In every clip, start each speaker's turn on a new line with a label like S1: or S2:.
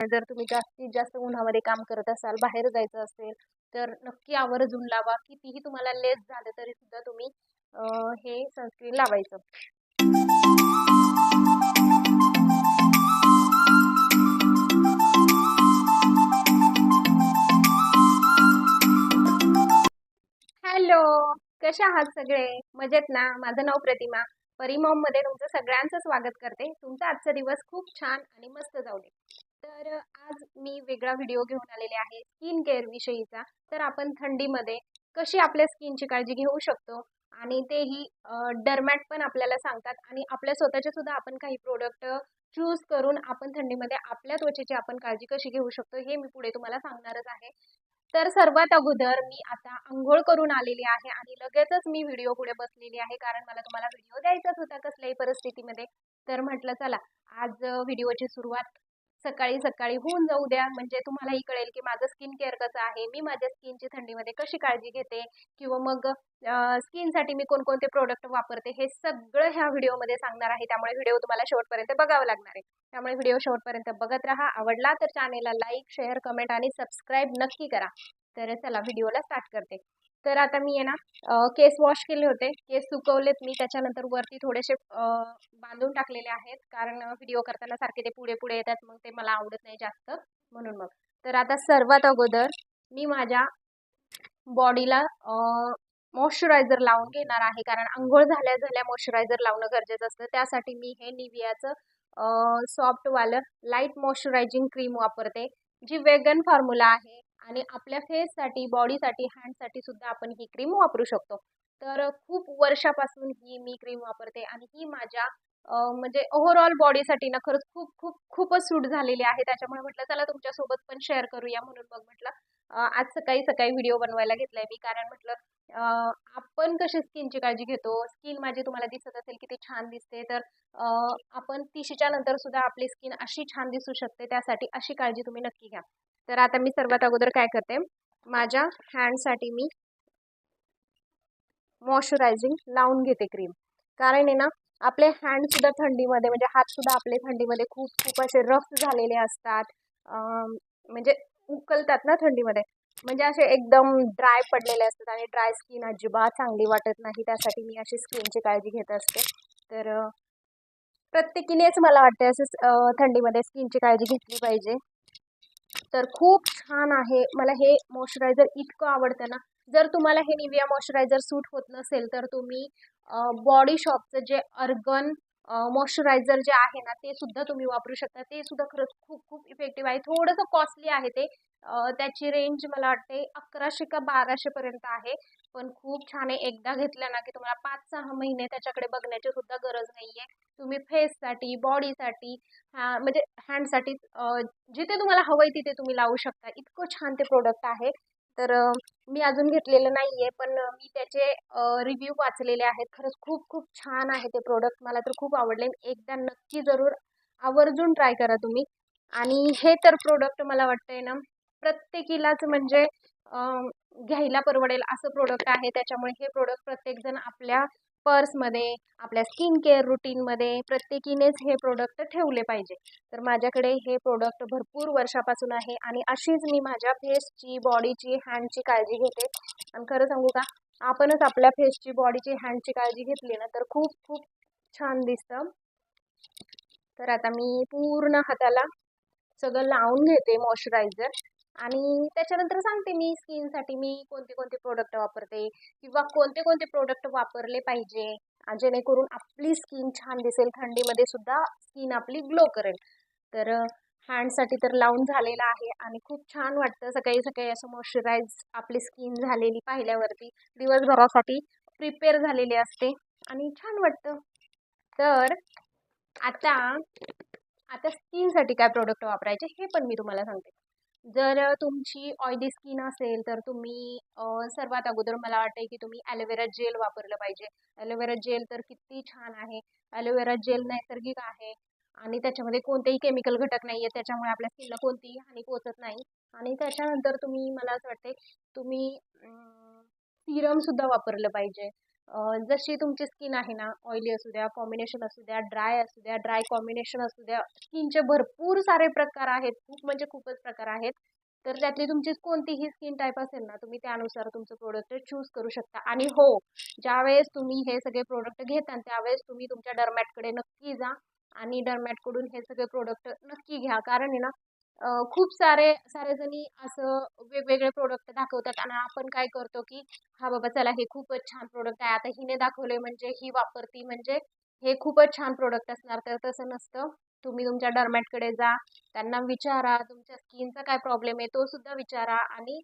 S1: जर तुम्ही जास्तीत जास्त उन्हामध्ये काम करत असाल बाहेर जायचं असेल तर नक्की आवर्जून लावा कितीही तुम्हाला लेस झालं तरी सुद्धा तुम्ही हे सनस्क्रीन लावायचं. हॅलो कसे आहात सगळे? मजेत ना? माझं नाव प्रतिमा. परिमॉममध्ये तुमचं सगळ्यांचं स्वागत करते. तुमचा आजचा दिवस खूप छान आणि मस्त जाऊ दे. तर आज मी वेगळा व्हिडिओ घेऊन आलेले आहे स्किन केअर विषयीचा. तर आपण थंडीमध्ये कशी आपल्या स्किनची काळजी घेऊ शकतो? आणि तेही डरमॅट पण आपल्याला सांगतात. आणि आपल्या स्वतःचे सुद्धा आपण काही प्रोडक्ट चूज करून आपण थंडीमध्ये आपल्या त्वचेची आपण काळजी कशी घेऊ शकतो हे मी पुढे तुम्हाला सांगणारच आहे. तर सर्वात अगोदर मी आता आंघोळ करून आलेली आहे आणि लगेचच मी व्हिडिओ पुढे बसलेली आहे. कारण मला तुम्हाला व्हिडिओ द्यायचाच होता कसल्याही परिस्थितीमध्ये. तर म्हटलं चला आज व्हिडिओची सुरुवात सकाळी सकाळी होऊन जाऊ द्या. म्हणजे तुम्हालाही कळेल की माझं स्किन केअर कसं आहे? मी माझ्या स्किनची थंडीमध्ये कशी काळजी घेते? किंवा मग स्किनसाठी मी कोणकोणते प्रोडक्ट वापरते? हे सगळं ह्या व्हिडिओमध्ये सांगणार आहे. त्यामुळे व्हिडिओ तुम्हाला शेवटपर्यंत बघावं लागणार आहे. त्यामुळे व्हिडिओ शेवटपर्यंत बघत राहा. आवडला तर चॅनेलला लाईक शेअर कमेंट आणि सबस्क्राईब नक्की करा. तर चला व्हिडिओला स्टार्ट करते. तर आता मी आहे ना केस वॉश केले होते. केस सुकवलेत मी. त्याच्यानंतर वरती थोडेसे बांधून टाकलेले आहेत. कारण व्हिडिओ करताना सारखे ते पुढे पुढे येतात. मग ते मला आवडत नाही जास्त. म्हणून मग. तर आता सर्वात अगोदर मी माझ्या बॉडीला मॉइश्चरायझर लावून घेणार आहे. कारण आंघोळ झाल्या झाल्या मॉइश्चरायझर लावणं गरजेचं असतं. त्यासाठी मी हे निवियाचं सॉफ्टवालं लाइट मॉइश्चरायझिंग क्रीम वापरते. जी वेगन फॉर्म्युला आहे. आणि आपल्या फेससाठी बॉडीसाठी हँडसाठी सुद्धा आपण ही क्रीम वापरू शकतो. तर खूप वर्षापासून ही मी क्रीम वापरते आणि ही माझ्या म्हणजे ओव्हरऑल बॉडीसाठी ना खरंच खूप खूप खूपच सूट झालेली आहे. त्याच्यामुळे म्हटलं चला तुमच्यासोबत पण शेअर करूया. म्हणून मग म्हटलं आज सकाळी सकाळी व्हिडिओ बनवायला घेतलाय मी. कारण म्हटलं आपण कशी स्किनची काळजी घेतो? स्किन माझी तुम्हाला दिसत असेल किती छान दिसते तर आपण तिशीच्या नंतर सुद्धा आपली स्किन अशी छान दिसू शकते. त्यासाठी अशी काळजी तुम्ही नक्की घ्या. तर आता मी सर्वात अगोदर काय करते? माझ्या हँडसाठी मी मॉइश्चरायझिंग लावून घेते क्रीम कारण आहे ना आपले हँडसुद्धा थंडीमध्ये म्हणजे हातसुद्धा आपले थंडीमध्ये खूप खूप असे रफ झालेले असतात. म्हणजे उकलतात ना थंडीमध्ये. म्हणजे असे एकदम ड्राय पडलेले असतात आणि ड्राय स्किन अजिबात चांगली वाटत नाही. त्यासाठी मी अशी स्किनची काळजी घेत असते. तर प्रत्येकीनेच मला वाटते असं थंडीमध्ये स्किनची काळजी घेतली पाहिजे. तर खूप छान आहे. मला हे मॉइश्चरायझर इतकं आवडतं ना. जर तुम्हाला हे निविया मॉइश्चरायझर सूट होत नसेल तर तुम्ही बॉडी शॉपचं जे अर्गन मॉइश्चरायझर जे आहे ना ते सुद्धा तुम्ही वापरू शकता. ते सुद्धा खरंच खूप खूप इफेक्टिव्ह आहे. थोडंसं कॉस्टली आहे ते. त्याची रेंज मला वाटते अकराशे का बाराशेपर्यंत आहे. पण खूप छान आहे. एकदा घेतलं ना की तुम्हाला पाच सहा महिने त्याच्याकडे बघण्याची सुद्धा गरज नाही आहे तुम्ही फेससाठी बॉडीसाठी हा म्हणजे हँडसाठी जिथे तुम्हाला हवं आहे तिथे तुम्ही लावू शकता. इतकं छान ते प्रोडक्ट आहे. तर मी अजून घेतलेलं नाही आहे पण मी त्याचे रिव्ह्यू वाचलेले आहेत. खरंच खूप खूप छान आहे ते प्रोडक्ट मला तर खूप आवडले. एकदा नक्की जरूर आवर्जून ट्राय करा तुम्ही. आणि हे तर प्रोडक्ट मला वाटतंय ना प्रत्येकीलाच म्हणजे घ्यायला परवडेल असं प्रोडक्ट आहे. त्याच्यामुळे हे प्रोडक्ट प्रत्येकजण आपल्या पर्समध्ये आपल्या स्किन केअर रुटीनमध्ये प्रत्येकीनेच हे प्रोडक्ट ठेवले पाहिजे. तर माझ्याकडे हे प्रोडक्ट भरपूर वर्षापासून आहे आणि अशीच मी माझ्या फेसची बॉडीची हँडची काळजी घेते. आणि खरं सांगू का आपणच आपल्या फेसची बॉडीची हँडची काळजी घेतली ना तर खूप खूप छान दिसतं. तर आता मी पूर्ण हाताला सगळं लावून घेते मॉइश्चरायझर आणि त्याच्यानंतर सांगते मी स्किनसाठी मी कोणते कोणते प्रोडक्ट वापरते किंवा कोणते कोणते प्रोडक्ट वापरले पाहिजे जेणेकरून आपली स्किन छान दिसेल थंडीमध्ये सुद्धा स्किन आपली ग्लो करेल. तर हँडसाठी तर लावून झालेला आहे आणि खूप छान वाटतं सकाळी सकाळी असं मॉइश्चराईज आपली स्किन झालेली पाहिल्यावरती. दिवसभरासाठी प्रिपेअर झालेली असते आणि छान वाटतं. तर आता आता स्किनसाठी काय प्रोडक्ट वापरायचे हे पण मी तुम्हाला सांगते. जर तुमची ऑइली स्किन असेल तर तुम्ही सर्वात अगोदर मला वाटते की तुम्ही ॲलोवेरा जेल वापरलं पाहिजे. ॲलोवेरा जेल तर किती छान आहे. ॲलोवेरा जेल नैसर्गिक आहे आणि त्याच्यामध्ये कोणतेही केमिकल घटक नाही आहे त्याच्यामुळे आपल्या स्किनला कोणतीही हानी पोचत नाही. आणि त्याच्यानंतर तुम्ही मला असं वाटते तुम्ही सिरमसुद्धा वापरलं पाहिजे. जशी तुमची स्किन आहे ना ऑइली असू द्या कॉम्बिनेशन असू द्या ड्राय असू द्या ड्राय कॉम्बिनेशन असू द्या स्किनचे भरपूर सारे प्रकार आहेत खूप म्हणजे खूपच प्रकार आहेत. तर त्यातली तुमची कोणतीही स्किन टाईप असेल ना तुम्ही त्यानुसार तुमचं प्रोडक्ट चूज करू शकता. आणि हो ज्यावेळेस तुम्ही हे सगळे प्रोडक्ट घेता त्यावेळेस तुम्ही तुमच्या डरमॅटकडे नक्की जा आणि डरमॅटकडून हे सगळे प्रोडक्ट नक्की घ्या. कारण आहे ना खूप सारे सारे जणी असं वेगवेगळे प्रोडक्ट दाखवतात आणि आपण काय करतो की हा बाबा चला हे खूपच छान प्रोडक्ट आहे. आता हिने दाखवले म्हणजे ही वापरती म्हणजे हे खूपच छान प्रोडक्ट असणार. तर तसं नसतं. तुम्ही तुमच्या डरमॅटकडे जा. त्यांना विचारा तुमच्या स्किनचा काय प्रॉब्लेम आहे तो सुद्धा विचारा. आणि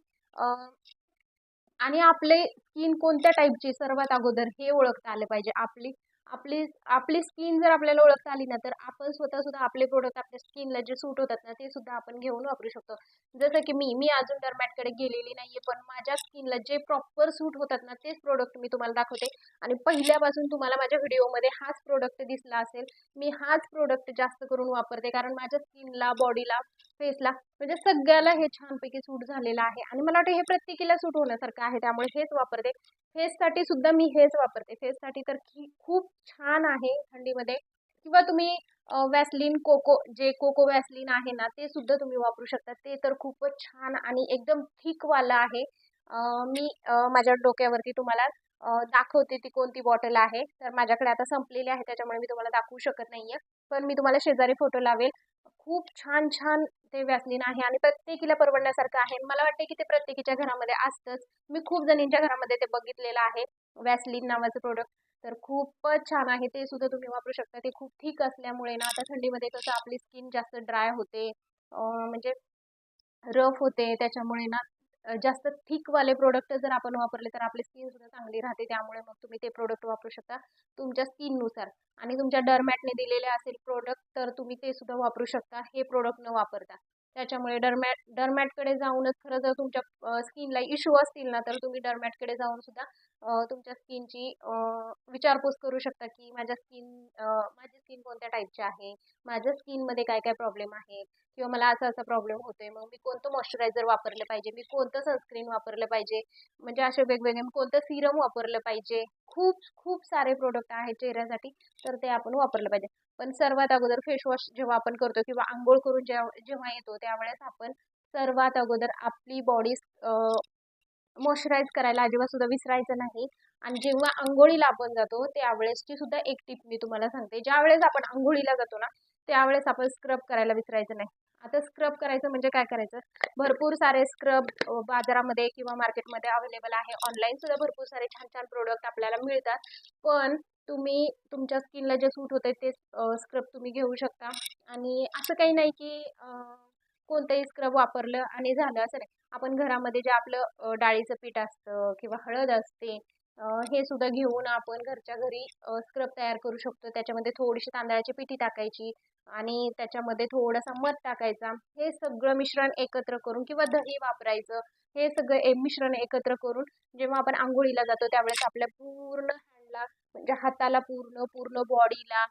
S1: आणि आपले स्किन कोणत्या टाईपची सर्वात अगोदर हे ओळखता आले पाहिजे. आपली आपली आपली स्किन जर आपल्याला ओळखता आली ना तर आपण स्वतः सुद्धा आपले प्रोडक्ट आपल्या स्किनला जे सूट होतात ना ते सुद्धा आपण घेऊन वापरू शकतो. जसं की मी मी अजून डरमॅटकडे गेलेली नाहीये पण माझ्या स्किनला जे प्रॉपर सूट होतात ना तेच प्रोडक्ट मी तुम्हाला दाखवते. आणि पहिल्यापासून तुम्हाला माझ्या व्हिडिओमध्ये हाच प्रोडक्ट दिसला असेल मी हाच प्रोडक्ट जास्त करून वापरते. कारण माझ्या स्किनला बॉडीला फेसला म्हणजे सगळ्याला हे छानपैकी सूट झालेलं आहे. आणि मला वाटतं हे प्रत्येकीला सूट होण्यासारखं आहे. त्यामुळे हेच वापरते. फेससाठी सुद्धा मी हेच वापरते. फेससाठी तर खूप छान आहे थंडीमध्ये. किंवा तुम्ही वॅसलिन कोको जे कोको वॅसलिन आहे ना ते सुद्धा तुम्ही वापरू शकता. ते तर खूपच छान आणि एकदम थिकवालं आहे. मी माझ्या डोक्यावरती तुम्हाला दाखवते ती कोणती बॉटल आहे. तर माझ्याकडे आता संपलेली आहे. त्याच्यामुळे मी तुम्हाला दाखवू शकत नाहीये. पण मी तुम्हाला शेजारी फोटो लावेल. खूप छान छान ते वॅसलिन आहे आणि प्रत्येकीला परवडण्यासारखं आहे. मला वाटते की ते प्रत्येकीच्या घरामध्ये असतंच. मी खूप जणींच्या घरामध्ये ते बघितलेलं आहे वॅसलिन नावाचं प्रोडक्ट तर खूपच छान आहे. ते सुद्धा तुम्ही वापरू शकता. ते खूप ठीक असल्यामुळे ना आता थंडीमध्ये कसं आपली स्किन जास्त ड्राय होते. म्हणजे रफ होते. त्याच्यामुळे ना जास्त थिकवाले प्रोडक्ट जर आपण वापरले तर आपली स्किन सुद्धा चांगली राहते. त्यामुळे मग तुम्ही ते प्रोडक्ट वापरू शकता तुमच्या स्किननुसार आणि तुमच्या डरमॅटने दिलेले असेल प्रोडक्ट तर तुम्ही ते सुद्धा वापरू शकता. हे प्रोडक्ट न वापरता. त्याच्यामुळे डरमॅट डरमॅटकडे जाऊनच खरं जर तुमच्या स्किनला इश्यू असतील ना तर तुम्ही डरमॅटकडे जाऊन सुद्धा तुमच्या स्किनची विचारपूस करू शकता की माझ्या स्किन माझी स्किन कोणत्या टाईपची आहे? माझ्या स्किनमध्ये काय काय प्रॉब्लेम आहे? किंवा मला असा असा प्रॉब्लेम होतोय मग मी कोणतं मॉइश्चरायझर वापरलं पाहिजे? मी कोणतं सनस्क्रीन वापरलं पाहिजे? म्हणजे असे वेगवेगळे कोणतं सिरम वापरलं पाहिजे? खूप खूप सारे प्रोडक्ट आहेत चेहऱ्यासाठी तर ते आपण वापरलं पाहिजे. पण सर्वात अगोदर फेसवॉश जेव्हा आपण करतो किंवा आंघोळ करून जेव्हा जेव्हा येतो त्यावेळेस आपण सर्वात अगोदर आपली बॉडी मॉइश्चराईज करायला अजिबात सुद्धा विसरायचं नाही. आणि जेव्हा आंघोळीला आपण जातो त्यावेळेसची सुद्धा एक टिप मी तुम्हाला सांगते. ज्या वेळेस आपण आंघोळीला जातो ना त्यावेळेस आपण स्क्रब करायला विसरायचं नाही. आता स्क्रब करायचं म्हणजे काय करायचं? भरपूर सारे स्क्रब बाजारामध्ये किंवा मार्केटमध्ये अवेलेबल आहे. ऑनलाईन सुद्धा भरपूर सारे छान छान प्रोडक्ट आपल्याला मिळतात. पण तुम्ही तुमच्या स्किनला जे सूट होते ते स्क्रब तुम्ही घेऊ शकता. आणि असं काही नाही की कोणतंही स्क्रब वापरलं आणि झालं असं नाही. आपण घरामध्ये जे आपलं डाळीचं पीठ असतं किंवा हळद असते हे सुद्धा घेऊन आपण घरच्या घरी स्क्रब तयार करू शकतो. त्याच्यामध्ये थोडीशी तांदळाची पिठी टाकायची आणि त्याच्यामध्ये थोडासा मध टाकायचा. हे सगळं मिश्रण एकत्र करून किंवा दही वापरायचं हे सगळं मिश्रण एकत्र करून जेव्हा आपण आंघोळीला जातो त्यावेळेस आपल्या पूर्ण हँडला म्हणजे हाताला पूर्ण पूर्ण बॉडीला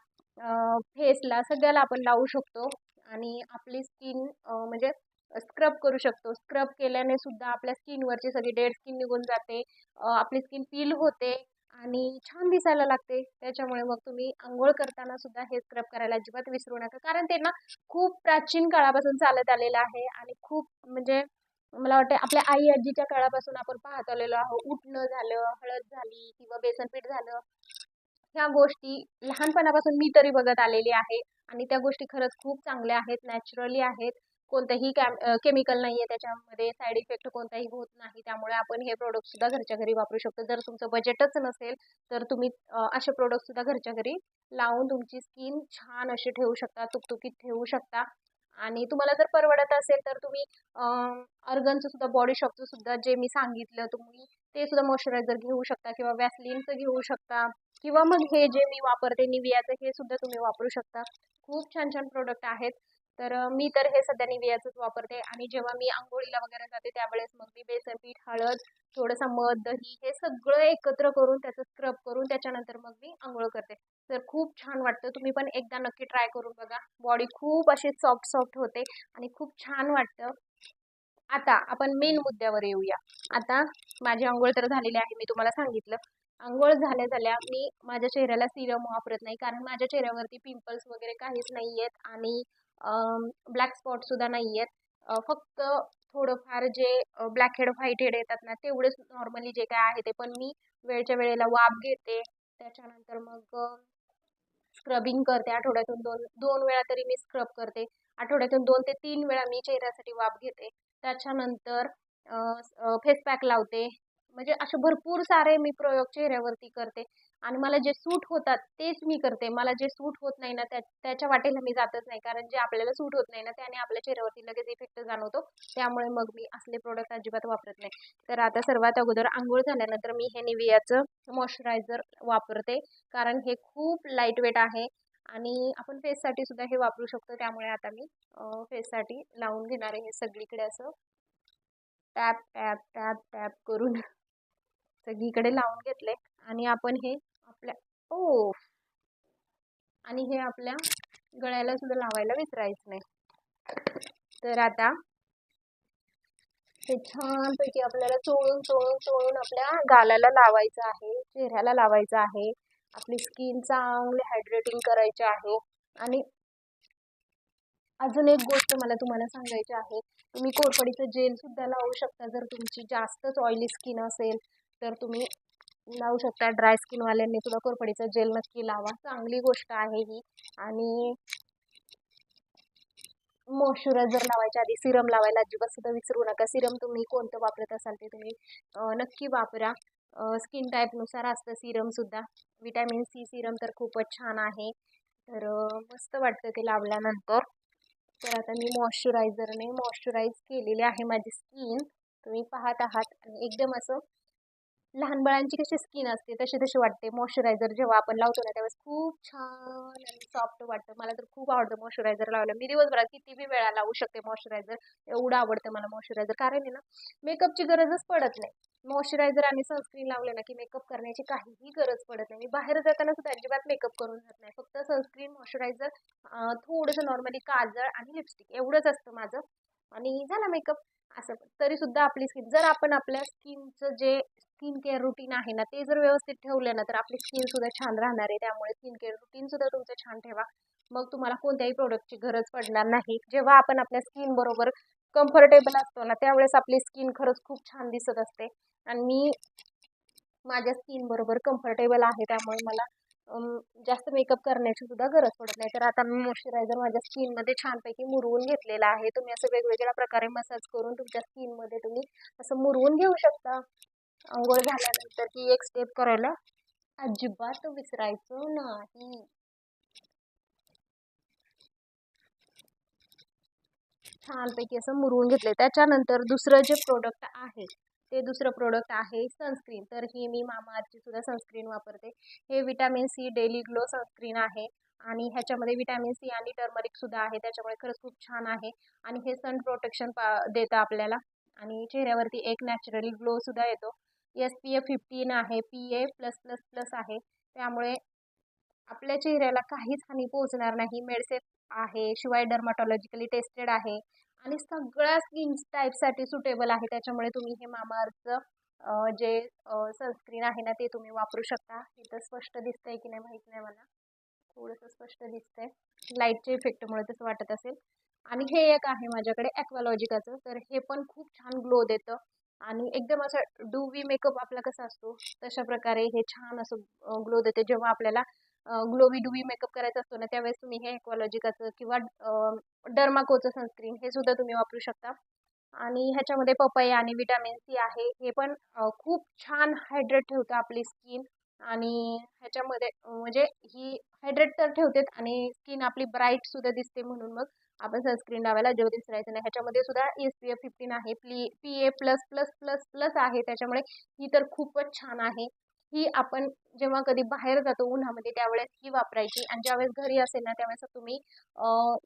S1: फेसला सगळ्याला आपण लावू शकतो आणि आपली स्किन म्हणजे स्क्रब करू शकतो. स्क्रब केल्याने सुद्धा आपल्या स्किनवरची सगळी डेड स्किन निघून जाते. आपली स्किन पील होते आणि छान दिसायला लागते. त्याच्यामुळे मग तुम्ही आंघोळ करताना सुद्धा हे स्क्रब करायला अजिबात विसरू नका. कारण ते ना खूप प्राचीन काळापासून चालत आलेलं आहे आणि खूप म्हणजे मला वाटतं आपल्या आई आजीच्या काळापासून आपण पाहत आलेलो आहोत. उठणं झालं हळद झाली किंवा बेसनपीठ झालं. ह्या गोष्टी लहानपणापासून मी तरी बघत आलेली आहे आणि त्या गोष्टी खरंच खूप चांगल्या आहेत नॅचरली आहेत. कोणतंही कॅम केमिकल नाही आहे त्याच्यामध्ये साईड इफेक्ट कोणताही होत नाही. त्यामुळे आपण हे प्रोडक्ट सुद्धा घरच्या घरी वापरू शकतो. जर तुमचं बजेटच नसेल तर तुम्ही असे प्रोडक्ट सुद्धा घरच्या घरी लावून तुमची स्किन छान अशी ठेवू शकता तुकतुकीत ठेवू शकता. आणि तुम्हाला जर परवडत असेल तर तुम्ही अर्गनचं सुद्धा बॉडी शॉपचं सुद्धा जे मी सांगितलं तुम्ही ते सुद्धा मॉइश्चरायझर घेऊ शकता किंवा वॅसलिनचं घेऊ शकता. किंवा मग हे जे मी वापरते निवियाचं हे सुद्धा तुम्ही वापरू शकता. खूप छान छान प्रोडक्ट आहेत. तर मी तर हे सध्या निवियाचंच वापरते आणि जेव्हा मी आंघोळीला वगैरे जाते त्यावेळेस मग मी बेसन पीठ हळद थोडंसं मध दही हे सगळं एकत्र करून त्याचं स्क्रब करून त्याच्यानंतर मग मी आंघोळ करते. तर खूप छान वाटतं. तुम्ही पण एकदा नक्की ट्राय करून बघा. बॉडी खूप अशी सॉफ्ट सॉफ्ट होते आणि खूप छान वाटतं. आता आपण मेन मुद्द्यावर येऊया. आता माझी आंघोळ तर झालेली आहे मी तुम्हाला सांगितलं. आंघोळ झाल्या झाल्या मी माझ्या चेहऱ्याला सिरम वापरत नाही कारण माझ्या चेहऱ्यावरती पिंपल्स वगैरे काहीच नाही आहेत आणि ब्लॅक स्पॉटसुद्धा नाही आहेत फक्त थोडंफार जे ब्लॅक हेड व्हाईट हेड येतात ना तेवढेच नॉर्मली जे काय आहे ते पण मी वेळच्या वेळेला वाफ घेते. त्याच्यानंतर मग स्क्रबिंग करते. आठवड्यातून दोन दोन वेळा तरी मी स्क्रब करते. आठवड्यातून दोन ते तीन वेळा मी चेहऱ्यासाठी वाफ घेते. त्याच्यानंतर फेस पॅक लावते. म्हणजे असे भरपूर सारे मी प्रयोग चेहऱ्यावरती करते. आणि मला जे सूट होतात तेच मी करते. मला जे सूट होत नाही ना त्या त्याच्या वाटेला मी जातच नाही. कारण जे आपल्याला सूट होत नाही ना त्याने आपल्या चेहऱ्यावरती लगेच इफेक्ट जाणवतो. त्यामुळे मग मी असले प्रोडक्ट अजिबात वापरत नाही. तर आता सर्वात अगोदर आंघोळ झाल्यानंतर मी हे निवियाचं मॉइश्चरायझर वापरते. कारण हे खूप लाइट वेट आहे. आणि आपण फेससाठी सुद्धा हे वापरू शकतो. त्यामुळे आता मी फेससाठी लावून घेणार आहे हे सगळीकडे असं. टॅप टॅप टॅप टॅप करून. सगळीकडे लावून घेतले आणि आपण हे आपल्या ओ आणि हे आपल्या गळ्याला सुद्धा लावायला विसरायचं नाही. तर आता हे छानपैकी आपल्याला चोळून चोळून चोळून आपल्या गालाला लावायचं आहे चेहऱ्याला लावायचं आहे. आपली स्किन चांगली हायड्रेटिंग करायची आहे. आणि अजून एक गोष्ट मला तुम्हाला सांगायची आहे. तुम्ही कोरपडीचं जेल सुद्धा लावू शकता जर तुमची जास्तच ऑइली स्किन असेल तर तुम्ही लावू शकता. ड्राय स्किनवाल्यांनी सुद्धा कोरफडीचं जेल नक्की लावा. चांगली गोष्ट आहे ही. आणि मॉइश्चरायझर लावायच्या आधी सिरम लावायला अजिबात सुद्धा विसरू नका. सिरम तुम्ही कोणतं वापरत असाल ते तुम्ही नक्की वापरा. स्किन टाईपनुसार असतं सिरमसुद्धा विटॅमिन सी सिरम तर खूपच छान आहे. तर मस्त वाटतं ते लावल्यानंतर. तर आता मी मॉइश्चरायझरने मॉइश्चराईज केलेले आहे माझी स्किन तुम्ही पाहत आहात. आणि एकदम असं लहान बाळांची कशी स्किन असते तशी तशी वाटते. मॉइश्चरायझर जेव्हा आपण लावतो ना त्यावेळेस खूप छान आणि सॉफ्ट वाटतं. मला तर खूप आवडतं मॉइश्चरायझर लावायला मी दिवसभरात किती बी वेळा लावू शकते मॉइश्चरायझर एवढं आवडतं मला मॉइश्चरायझर कारण आहे ना मेकअपची गरजच पडत नाही. मॉइश्चरायझर आणि सनस्क्रीन लावले ना की मेकअप करण्याची काहीही गरज पडत नाही. मी बाहेर जाताना सुद्धा अजिबात मेकअप करून जात नाही. फक्त सनस्क्रीन मॉइश्चरायझर थोडंसं नॉर्मली काजळ आणि लिपस्टिक एवढंच असतं माझं. आणि झालं मेकअप. असं तरी सुद्धा आपली स्किन जर आपण आपल्या स्किनचं जे स्किन केअर रुटीन आहे ना ते जर व्यवस्थित ठेवलं ना तर आपली स्किन सुद्धा छान राहणार आहे. त्यामुळे स्किन केअर रुटीन सुद्धा तुमचं छान ठेवा. मग तुम्हाला कोणत्याही प्रोडक्टची गरज पडणार नाही. जेव्हा आपण आपल्या स्किन बरोबर कम्फर्टेबल असतो ना त्यावेळेस आपली स्किन खरंच खूप छान दिसत असते. आणि मी माझ्या स्किन बरोबर कम्फर्टेबल आहे त्यामुळे मला जास्त मेकअप करण्याची सुद्धा गरज पडत नाही. तर आता मी मॉइश्चरायझर माझ्या स्किनमध्ये छानपैकी मुरवून घेतलेला आहे. तुम्ही असं वेगवेगळ्या प्रकारे मसाज करून तुमच्या स्किनमध्ये तुम्ही असं मुरवून घेऊ शकता. आंघोळ झाल्यानंतर ती एक स्टेप करायला अजिबात विसरायचं नाही. छानपैकी असं मुरवून घेतले त्याच्यानंतर दुसरं जे प्रोडक्ट आहे ते दुसरं प्रोडक्ट आहे सनस्क्रीन तर ही मी मामाअर्थची सुद्धा सनस्क्रीन वापरते. हे vitamin C daily glow sunscreen आहे आणि ह्याच्यामध्ये विटॅमिन सी आणि टर्मरिकसुद्धा आहे. त्याच्यामुळे खरंच खूप छान आहे आणि हे सन प्रोटेक्शन पा देतं आपल्याला. आणि चेहऱ्यावरती एक नॅचरली ग्लोसुद्धा येतो. एस पी ए फिफ्टीन आहे P A plus plus plus आहे. त्यामुळे आपल्या चेहऱ्याला काहीच हानी पोहोचणार नाही. मेडसेफ आहे शिवाय डर्माटॉलॉजिकली टेस्टेड आहे. आणि सगळ्या स्किन टाईपसाठी सुटेबल आहे. त्याच्यामुळे तुम्ही हे मामाअर्थचं जे सनस्क्रीन आहे ना ते तुम्ही वापरू शकता. इथं स्पष्ट दिसतंय की नाही माहीत नाही मला. थोडंसं स्पष्ट दिसतंय. लाईटच्या इफेक्टमुळे तसं वाटत असेल. आणि हे एक आहे माझ्याकडे ॲक्वालॉजिकाचं तर हे पण खूप छान ग्लो देतं. आणि एकदम असं डूवी मेकअप आपला कसा असतो तशा प्रकारे हे छान असं ग्लो देते. जेव्हा आपल्याला ग्लोवी डुवी मेकअप करायचा असतो ना त्यावेळेस तुम्ही हे एक्वालॉजिकाचं किंवा डर्माकोचं सनस्क्रीन हे सुद्धा तुम्ही वापरू शकता. आणि ह्याच्यामध्ये पपई आणि विटॅमिन सी आहे हे पण खूप छान हायड्रेट ठेवतं आपली स्किन. आणि ह्याच्यामध्ये म्हणजे ही हायड्रेट तर ठेवतेच आणि स्किन आपली ब्राईट सुद्धा दिसते म्हणून मग आपण सनस्क्रीन लावायला जेव्हा दिसरायचं नाही. ह्याच्यामध्ये सुद्धा एस पी एफ फिफ्टीन आहे प्ली P A plus plus plus plus आहे त्याच्यामुळे ही तर खूपच छान आहे. ही आपण जेव्हा कधी बाहेर जातो उन्हामध्ये त्यावेळेस ही वापरायची. आणि ज्यावेळेस घरी असेल ना त्यावेळेस तुम्ही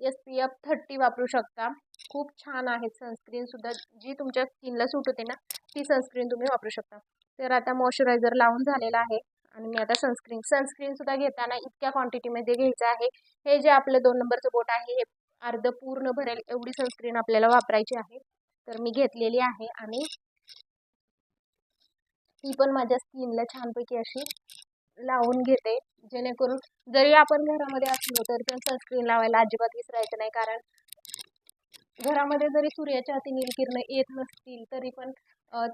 S1: एस पी एफ थर्टी वापरू शकता. खूप छान आहेत सनस्क्रीनसुद्धा जी तुमच्या स्किनला सूट होते ना ती सनस्क्रीन तुम्ही वापरू शकता. तर आता मॉइश्चरायझर लावून झालेला आहे. आणि मी आता सनस्क्रीन सनस्क्रीनसुद्धा घेताना इतक्या क्वांटिटीमध्ये घ्यायचं आहे. हे जे आपलं दोन नंबरचं बोट आहे हे अर्ध पूर्ण भरेल एवढी सनस्क्रीन आपल्याला वापरायची आहे. तर मी घेतलेली आहे आणि ती पण माझ्या स्किनला छानपैकी अशी लावून घेते जेणेकरून जरी आपण घरामध्ये असलो तरी पण सनस्क्रीन लावायला अजिबात विसरायचं नाही. कारण घरामध्ये जरी सूर्याच्या अतिनील किरणं येत नसतील तरी पण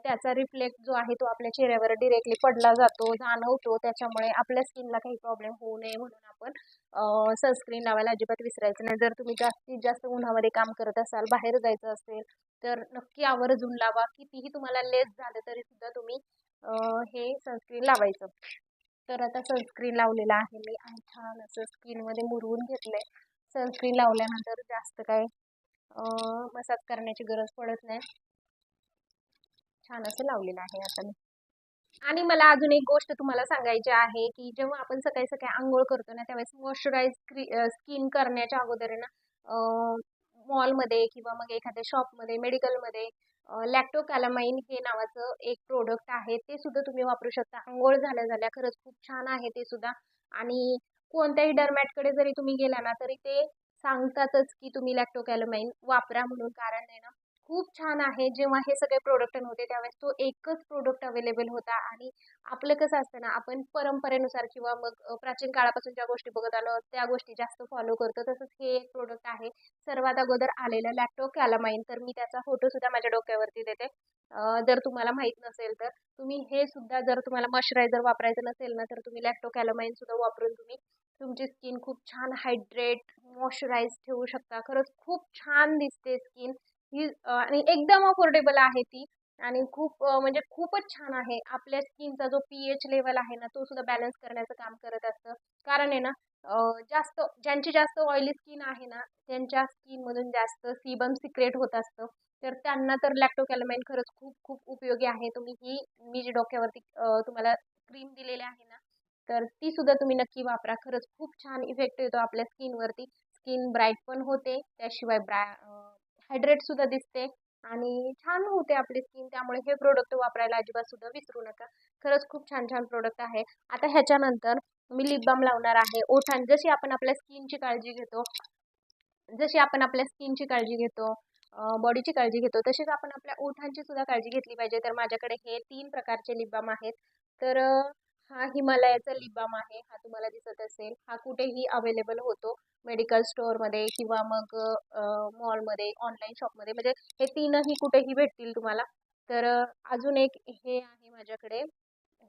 S1: त्याचा रिफ्लेक्ट जो आहे तो आपल्या चेहऱ्यावर डिरेक्टली पडला जातो जाणवतो. त्याच्यामुळे आपल्या स्किनला काही प्रॉब्लेम होऊ नये म्हणून आपण सनस्क्रीन लावायला अजिबात विसरायचं नाही. जर तुम्ही जास्तीत जास्त उन्हामध्ये काम करत असाल बाहेर जायचं असेल तर नक्की आवर्जून लावा. कितीही तुम्हाला लेस झालं तरी सुद्धा तुम्ही हे सनस्क्रीन लावायचं. तर आता सनस्क्रीन लावलेलं आहे मी आणि छान असं स्किनमध्ये मुरवून घेतलं आहे सनस्क्रीन लावल्यानंतर जास्त काय मसाज करण्याची गरज पडत नाही. छान असं लावलेलं आहे आता मी. आणि मला अजून एक गोष्ट तुम्हाला सांगायची आहे की जेव्हा आपण सकाळी सकाळी आंघोळ करतो ना त्यावेळेस मॉइश्चराईज स्किन करण्याच्या अगोदर ना मॉलमध्ये किंवा मग एखाद्या शॉपमध्ये मेडिकलमध्ये लॅक्टो कॅलामाइन हे नावाचं एक प्रोडक्ट आहे. ते सुद्धा तुम्ही वापरू शकता. आंघोळ झाल्या झाल्या खरंच खूप छान आहे ते सुद्धा. आणि कोणत्याही डरमॅटकडे जरी तुम्ही गेला ना तरी ते सांगतातच की तुम्ही लॅक्टो कॅलामाइन वापरा म्हणून कारण आहे ना खूप छान आहे. जेव्हा हे सगळे प्रोडक्ट नव्हते त्यावेळेस तो एकच प्रोडक्ट अवेलेबल होता. आणि आपलं कसं असतं ना आपण परंपरेनुसार किंवा मग प्राचीन काळापासून ज्या गोष्टी बघत आलो त्या गोष्टी जास्त फॉलो करतो. तसंच हे एक प्रोडक्ट आहे. सर्वात अगोदर आलेलं लॅपटॉप कॅलामाईन तर मी त्याचा फोटोसुद्धा माझ्या डोक्यावरती देते. जर तुम्हाला माहीत नसेल तर. तुम्ही हे सुद्धा जर तुम्हाला मॉइश्चरायझर वापरायचं नसेल ना तर तुम्ही लॅक्टो कॅलामाइन सुद्धा वापरून तुम्ही तुमची स्किन खूप छान हायड्रेट मॉइश्चराईज ठेवू शकता. खरंच खूप छान दिसते स्किन ही आणि एकदम अफोर्डेबल आहे ती. आणि खूप म्हणजे खूपच छान आहे. आपल्या स्किनचा जो पी एच लेवल आहे ना तो सुद्धा बॅलन्स करण्याचं काम करत असतं. कारण आहे ना जास्त ज्यांची जास्त ऑइली स्किन आहे ना त्यांच्या स्किनमधून जास्त सीबम सिक्रेट होत असतं. तर त्यांना तर लॅक्टोकॅलमाइन खरंच खूप खूप उपयोगी आहे. तुम्ही ही मी जी डोक्यावरती तुम्हाला क्रीम दिलेली आहे ना तर ती सुद्धा तुम्ही नक्की वापरा. खरंच खूप छान इफेक्ट येतो आपल्या स्किनवरती स्किन ब्राईट पण होते त्याशिवाय ब्रा हायड्रेट सुद्धा दिसते आणि छान होते आपली स्किन त्यामुळे हे प्रोडक्ट वापरायला अजिबात सुद्धा विसरू नका. खरंच खूप छान छान प्रोडक्ट आहे. आता ह्याच्यानंतर मी लिप बाम लावणार आहे. ओठां जशी आपण आपल्या स्किनची काळजी घेतो जशी आपण आपल्या स्किनची काळजी घेतो बॉडीची काळजी घेतो तशीच आपण आपल्या ओठांची सुद्धा काळजी घेतली पाहिजे. तर माझ्याकडे हे तीन प्रकारचे लिप बाम आहेत. तर हा हिमालयाचा लिबाम आहे हा तुम्हाला दिसत असेल. हा कुठेही अवेलेबल होतो. मेडिकल स्टोअरमध्ये किंवा मग मॉलमध्ये ऑनलाईन शॉपमध्ये म्हणजे हे तीनही कुठेही भेटतील तुम्हाला. तर अजून एक हे आहे माझ्याकडे.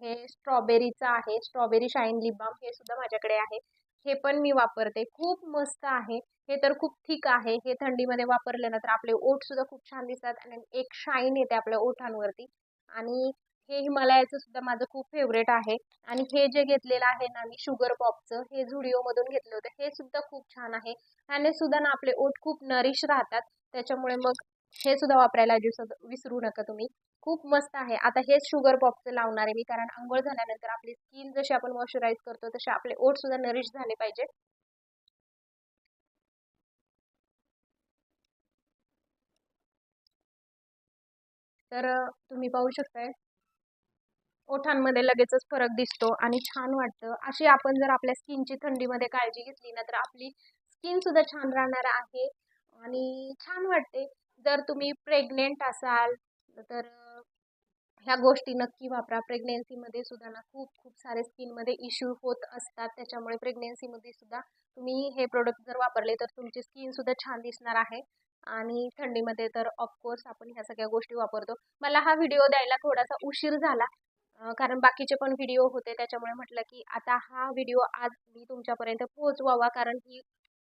S1: हे स्ट्रॉबेरीचं आहे. स्ट्रॉबेरी शाईन लिबाम हे सुद्धा माझ्याकडे आहे. हे पण मी वापरते. खूप मस्त आहे. हे तर खूप थिक आहे. हे थंडीमध्ये वापरल्यानंतर आपले ओठ सुद्धा खूप छान दिसतात. आणि एक शाईन येते आपल्या ओठांवरती. आणि हे हिमालयाचं सुद्धा माझं खूप फेवरेट आहे. आणि हे जे घेतलेलं आहे ना मी शुगर पॉपचं हे झुडिओमधून घेतलं होतं हे सुद्धा खूप छान आहे. ह्याने सुद्धा ना आपले ओठ खूप नरिश राहतात. त्याच्यामुळे मग हे सुद्धा वापरायला अजिबात विसरू नका तुम्ही. खूप मस्त आहे. आता हेच शुगर पॉपचं लावणार आहे मी कारण आंघोळ झाल्यानंतर आपली स्किन जशी आपण मॉइश्चराईज करतो तसे आपले ओठ सुद्धा नरिश झाले पाहिजे. तर तुम्ही पाहू शकताय. ओठांमध्ये लगेचच फरक दिसतो आणि छान वाटतं. अशी आपण जर आपल्या स्किनची थंडीमध्ये काळजी घेतली ना तर आपली स्किनसुद्धा छान राहणार आहे आणि छान वाटते. जर तुम्ही प्रेग्नेंट असाल तर ह्या गोष्टी नक्की वापरा. प्रेग्नेन्सीमध्ये सुद्धा ना खूप खूप सारे स्किनमध्ये इश्यू होत असतात. त्याच्यामुळे प्रेग्नेन्सीमध्ये सुद्धा तुम्ही हे प्रोडक्ट जर वापरले तर तुमची स्किनसुद्धा छान दिसणार आहे. आणि थंडीमध्ये तर ऑफकोर्स आपण ह्या सगळ्या गोष्टी वापरतो. मला हा व्हिडिओ द्यायला थोडासा उशीर झाला. कारण बाकीचे पण व्हिडिओ होते त्याच्यामुळे म्हटलं की आता हा व्हिडिओ आज मी तुमच्यापर्यंत पोहोचवावा कारण ही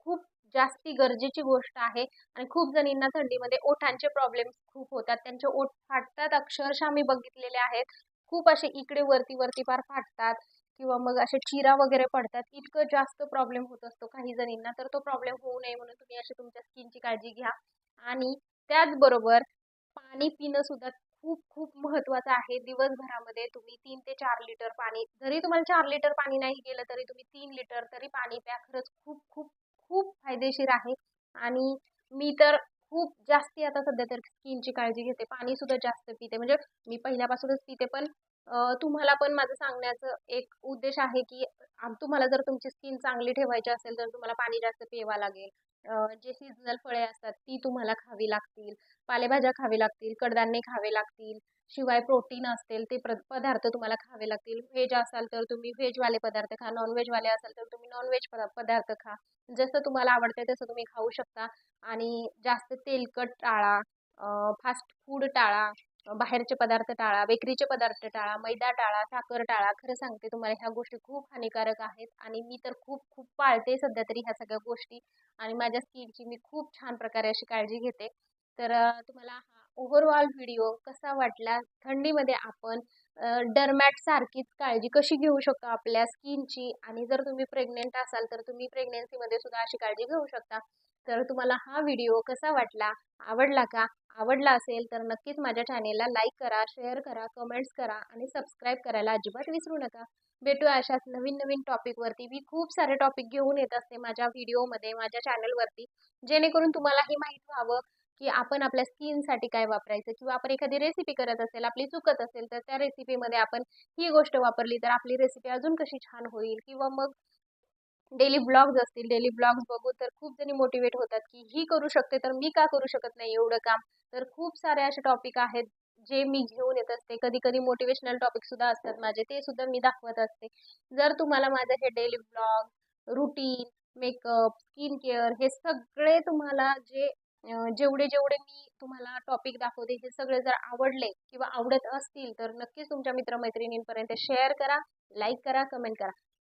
S1: खूप जास्ती गरजेची गोष्ट आहे आणि खूप जणींना थंडीमध्ये ओठांचे प्रॉब्लेम्स खूप होतात. त्यांचे ओठ फाटतात अक्षरशः मी बघितलेले आहेत. खूप असे इकडे वरती वरती पार फाटतात किंवा मग असे चिरा वगैरे पडतात. इतकं जास्त प्रॉब्लेम होत असतो काही जणींना तर तो प्रॉब्लेम होऊ नये म्हणून तुम्ही अशी तुमच्या स्किनची काळजी घ्या. आणि त्याचबरोबर पाणी पिणं सुद्धा खूप खूप महत्त्वाचं आहे. दिवसभरामध्ये तुम्ही तीन ते चार लिटर पाणी जरी तुम्हाला चार लिटर पाणी नाही गेलं तरी तुम्ही तीन लिटर तरी पाणी प्या. खरंच खूप खूप खूप फायदेशीर आहे. आणि मी तर खूप जास्ती आता सध्या तर स्किनची काळजी घेते. पाणी सुद्धा जास्त पिते. म्हणजे मी पहिल्यापासूनच पिते पण तुम्हाला पण माझं सांगण्याचं एक उद्देश आहे की तुम्हाला जर तुमची स्किन चांगली ठेवायची असेल तर तुम्हाला पाणी जास्त प्यावं लागेल. जे सीझनल फळे असतात ती तुम्हाला खावी लागतील. पालेभाज्या खावी लागतील कडधान्ये खावे लागतील. शिवाय प्रोटीन असतील ते पदार्थ तुम्हाला खावे लागतील. व्हेज असाल तर तुम्ही व्हेजवाले पदार्थ खा. नॉनव्हेजवाले असाल तर तुम्ही नॉनव्हेज पदार्थ खा. जसं तुम्हाला आवडते तसं तुम्ही खाऊ शकता. आणि जास्त तेलकट टाळा फास्ट फूड टाळा बाहेरचे पदार्थ टाळा बेकरीचे पदार्थ टाळा मैदा टाळा साखर टाळा खरं सांगते तुम्हाला ह्या गोष्टी खूप हानिकारक आहेत आणि मी तर खूप खूप पाळते सध्या तरी ह्या सगळ्या गोष्टी आणि माझ्या स्किनची मी खूप छान प्रकारे अशी काळजी घेते. तर तुम्हाला हा ओव्हरऑल व्हिडिओ कसा वाटला? थंडीमध्ये आपण डरमॅट सारखीच काळजी कशी घेऊ शकतो आपल्या स्किनची? आणि जर तुम्ही प्रेग्नेंट असाल तर तुम्ही प्रेग्नेन्सीमध्ये सुद्धा अशी काळजी घेऊ शकता. तर तुम्हाला हा व्हिडिओ कसा वाटला? आवडला का? आवडला असेल तर नक्कीच माझ्या चॅनेलला लाईक करा शेअर करा कमेंट्स करा आणि सबस्क्राईब करायला अजिबात विसरू नका. भेटूया अशाच नवीन नवीन टॉपिकवरती मी खूप सारे टॉपिक घेऊन येत असते माझ्या व्हिडिओमध्ये माझ्या चॅनलवरती जेणेकरून तुम्हाला हे माहीत व्हावं की आपण आपल्या स्किनसाठी काय वापरायचं. किंवा आपण एखादी रेसिपी करत असेल आपली चुकत असेल तर त्या रेसिपीमध्ये आपण ही गोष्ट वापरली तर आपली रेसिपी अजून कशी छान होईल? किंवा मग डेली ब्लॉग्स असतील डेली ब्लॉग्स बघून तर खूप जणी मोटिवेट होतात की ही करू शकते तर मी का करू शकत नाही एवढं काम? तर खूप सारे असे टॉपिक आहेत जे मी घेऊन येत असते. कधी कधी मोटिवेशनल टॉपिक सुद्धा असतात माझे ते सुद्धा मी दाखवत असते. जर तुम्हाला माझं हे daily vlog routine makeup skin care हे सगळे तुम्हाला जे जेवढे जेवढे मी तुम्हाला टॉपिक दाखवते हे सगळे जर आवडले किंवा आवडत असतील तर नक्कीच तुमच्या मित्रमैत्रिणींपर्यंत शेअर करा लाईक करा कमेंट करा.